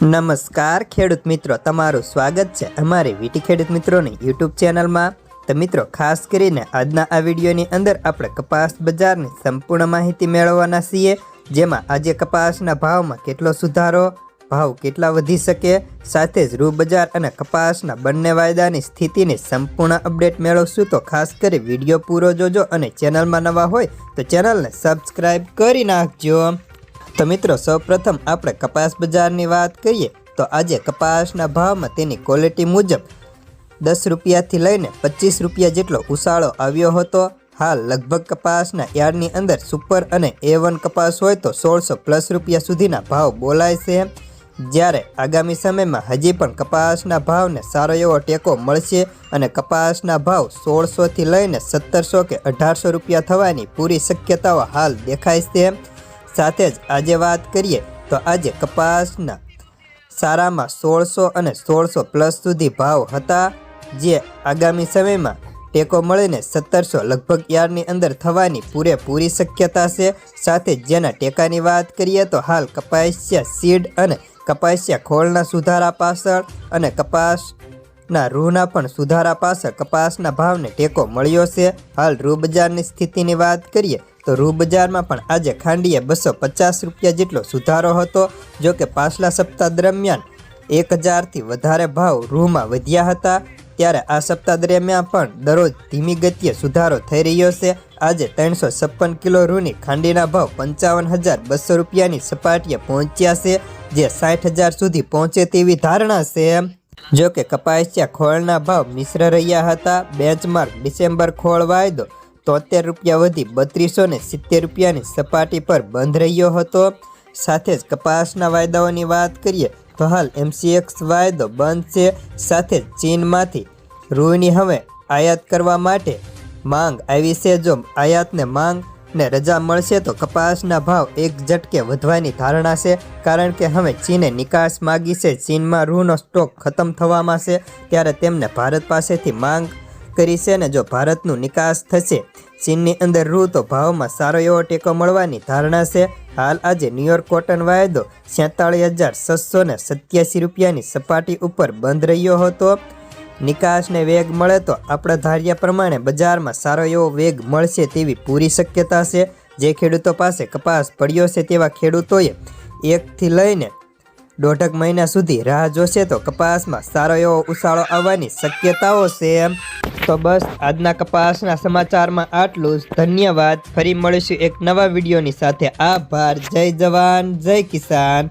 નમસ્કાર, ખેડૂત મિત્રો. તમારું સ્વાગત છે અમારી વીટી ખેડૂત મિત્રોની યુટ્યુબ ચેનલમાં. તો મિત્રો, ખાસ કરીને આજના આ વિડીયોની અંદર આપણે કપાસ બજારની સંપૂર્ણ માહિતી મેળવવાના છીએ. જેમાં આજે કપાસના ભાવમાં કેટલો સુધારો, ભાવ કેટલા વધી શકે, સાથે જ રૂ બજાર અને કપાસના બંને વાયદાની સ્થિતિની સંપૂર્ણ અપડેટ મેળવશું. તો ખાસ કરી વીડિયો પૂરો જોજો અને ચેનલમાં નવા હોય તો ચેનલને સબસ્ક્રાઈબ કરી નાખજો. તો મિત્રો, સૌપ્રથમ આપણે કપાસ બજારની વાત કરીએ, તો આજે કપાસના ભાવમાં તેની ક્વોલિટી મુજબ દસ રૂપિયાથી લઈને પચીસ રૂપિયા જેટલો ઉછાળો આવ્યો હતો. હાલ લગભગ કપાસના યાર્ડની અંદર સુપર અને એ વન કપાસ હોય તો સોળસો પ્લસ રૂપિયા સુધીના ભાવ બોલાય છે. જ્યારે આગામી સમયમાં હજી પણ કપાસના ભાવને સારો એવો ટેકો મળશે અને કપાસના ભાવ સોળસોથી લઈને સત્તરસો કે અઢારસો રૂપિયા થવાની પૂરી શક્યતાઓ હાલ દેખાય છે. સાથે જ આજે વાત કરીએ તો આજે કપાસના સારામાં સોળસો અને સોળસો પ્લસ સુધી ભાવ હતા, જે આગામી સમયમાં ટેકો મળીને સત્તરસો લગભગ યાર્ડની અંદર થવાની પૂરેપૂરી શક્યતા છે. સાથે જેના ટેકાની વાત કરીએ તો હાલ કપાસિયા સીડ અને કપાસિયા ખોળના સુધારા પાછળ અને કપાસના રૂના પણ સુધારા પાછળ કપાસના ભાવને ટેકો મળ્યો છે. હાલ રૂ બજારની સ્થિતિની વાત કરીએ તો રૂ બજારમાં પણ આજે ખાંડીએ બસો પચાસ રૂપિયા જેટલો સુધારો હતો. જો કે પાછલા સપ્તાહ દરમિયાન એક હજારથી વધારે ભાવ રૂમાં વધ્યા હતા. ત્યારે આ સપ્તાહ દરમિયાન પણ દરરોજ ધીમી ગતિએ સુધારો થઈ રહ્યો છે. આજે ત્રણસો છપ્પન કિલો રૂની ખાંડીના ભાવ પંચાવન હજાર બસો રૂપિયાની સપાટીએ પહોંચ્યા છે, જે સાઠ હજાર સુધી પહોંચે તેવી ધારણા છે. જો કે કપાસિયા ખોળના ભાવ મિશ્ર રહ્યા હતા. બેન્ચમાર્ક ડિસેમ્બર ખોળ વાયદો તોતેર રૂપિયા વધી બત્રીસો ને સિત્તેર રૂપિયાની સપાટી પર બંધ રહ્યો હતો. સાથે જ કપાસના વાયદાઓની વાત કરીએ તો હાલ એમસીએક્સ વાયદો બંધ છે. સાથે જ ચીનમાંથી રૂની હવે આયાત કરવા માટે માંગ આવી છે. જો આયાતને માંગ ને રજા મળશે તો કપાસના ભાવ એક ઝટકે વધવાની ધારણા છે, કારણ કે હવે ચીને નિકાસ માગી છે. ચીનમાં રૂનો સ્ટોક ખતમ થવામાં છે, ત્યારે તેમને ભારત પાસેથી માંગ કરી છે ને જો ભારતનું નિકાસ થશે, ચીનની અંદર રૂ તો ભાવમાં સારો એવો ટેકો મળવાની ધારણા છે. હાલ આજે ન્યુયોર્ક કોટન વાયદો છેતાળીસ હજાર છસો ને સત્યાસી રૂપિયાની સપાટી ઉપર બંધ રહ્યો હતો. નિકાસને વેગ મળે તો આપણે ધાર્યા પ્રમાણે બજારમાં સારો એવો વેગ મળશે તેવી પૂરી શક્યતા છે. જે ખેડૂતો પાસે કપાસ પડ્યો છે તેવા ખેડૂતોએ એકથી લઈને દોઢક મહિના સુધી રાહ જોશે તો કપાસમાં સારો એવો ઉછાળો આવવાની શક્યતાઓ છે. તો બસ આજના કપાસના સમાચારમાં આટલું જ. ધન્યવાદ. ફરી મળીશું એક નવા વિડીયોની સાથે. આભાર. જય જવાન. જય કિસાન.